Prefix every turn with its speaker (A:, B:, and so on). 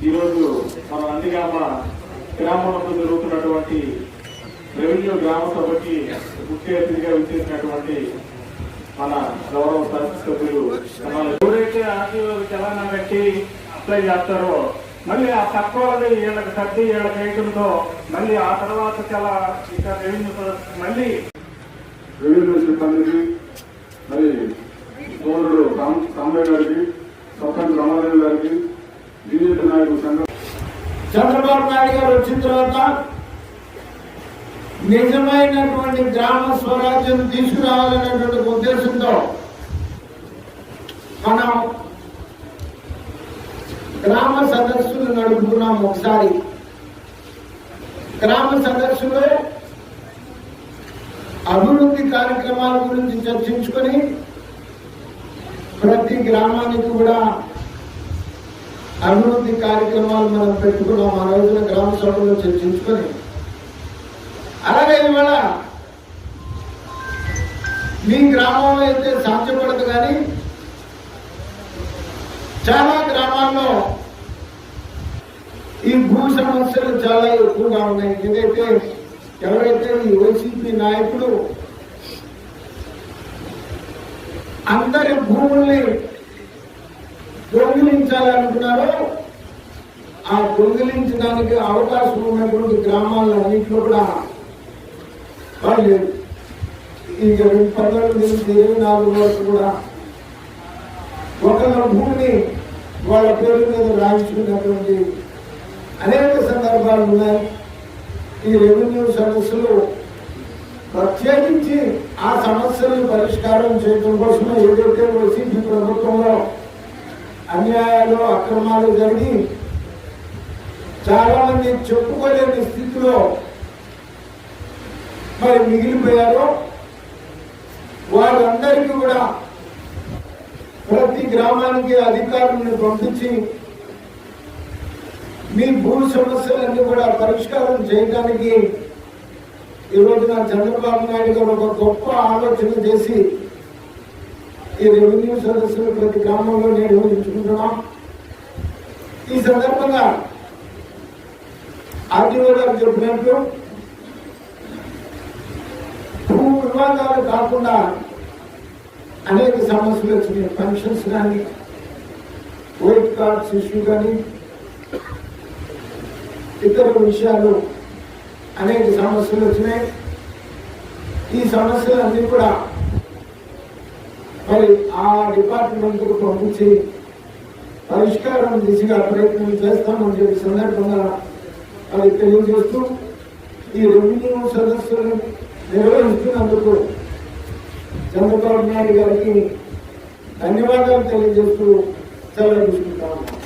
A: ఈరోజు మన నందిగామ గ్రామంలో జరుగుతున్నటువంటి రెవెన్యూ గ్రామ సభకి ముఖ్య అతిథిగా విచ్చేసినటువంటి మన గౌరవ సభ్యులు ఎవరైతే ఆర్టీఓ చలానా పెట్టి అప్లై చేస్తారో మళ్ళీ ఆ తక్కువ వీళ్ళకి సర్ది వీళ్ళకి వేయడంతో మళ్ళీ ఆ తర్వాత చాలా ఇక రెవెన్యూ మళ్ళీ
B: రెవెన్యూ సిబ్బందికి బీజేపీ సంఘం.
C: చంద్రబాబు నాయుడు గారు వచ్చిన తర్వాత నిజమైనటువంటి గ్రామ స్వరాజ్యం తీసుకురావాలనేటువంటి ఉద్దేశంతో మనం గ్రామ సదస్సులు నడుపుకున్నాం ఒకసారి. గ్రామ సదస్సులో అభివృద్ధి కార్యక్రమాల గురించి చర్చించుకొని ప్రతి గ్రామానికి కూడా అభివృద్ధి కార్యక్రమాలు మనం పెట్టుకున్నాం ఆ రోజున గ్రామ సభలో చర్చించుకొని. అలాగే ఇవాళ మీ గ్రామంలో అయితే సాధ్యపడదు కానీ చాలా గ్రామాల్లో ఈ భూ సమస్యలు చాలా ఎక్కువగా ఉన్నాయి. ఏదైతే ఎవరైతే ఈ వైసీపీ నాయకులు అందరి భూముల్ని దొంగిలించాలనుకున్నారో ఆ దొంగిలించడానికి అవకాశం ఉన్నటువంటి గ్రామాల్లో అన్నింటిలో కూడా వాళ్ళు ఈ పన్నెండు నుంచి ఇరవై నాలుగు వరకు కూడా ఒకళ్ళ భూమిని వాళ్ళ పేరు మీద రాయించుకున్నటువంటి అనేక సందర్భాలు ఉన్నాయి. ఈ రెవెన్యూ సమస్యలు ప్రత్యేకించి ఆ సమస్యలను పరిష్కారం చేయడం కోసమే ఏదైతే వైసీపీ ప్రభుత్వంలో అన్యాయాలు అక్రమాలు జరిగి చాలా మంది చెప్పుకోలేని స్థితిలో మరి మిగిలిపోయారో వారందరికీ కూడా ప్రతి గ్రామానికి అధికారులను పంపించి మీ భూ సమస్యలన్నీ కూడా పరిష్కారం చేయడానికి ఈ రోజున చంద్రబాబు నాయుడు గారు ఒక గొప్ప ఆలోచన చేసి ఈ రెవెన్యూ సదస్సులు ప్రతి గ్రామంలో నిర్వహించుకుంటున్నాం ఈ సందర్భంగా ఆర్టీఓ గారు చెప్పినట్టు భూ వివాదాలు కాకుండా అనేక సమస్యలు వచ్చినాయి. పెన్షన్స్ కానీ వైట్ కార్డ్స్ ఇష్యూ కానీ ఇతర విషయాలు అనేక సమస్యలు వచ్చినాయి. ఈ సమస్యలన్నీ కూడా మరి ఆ డిపార్ట్మెంట్కు పంపించి పరిష్కారం దిశగా ప్రయత్నం చేస్తామని చెప్పి సందర్భంగా అది తెలియజేస్తూ ఈ రెవెన్యూ సదస్సులను నిర్వహిస్తున్నందుకు చంద్రబాబు నాయుడు గారికి ధన్యవాదాలు తెలియజేస్తూ సెలవు తీసుకుంటాము.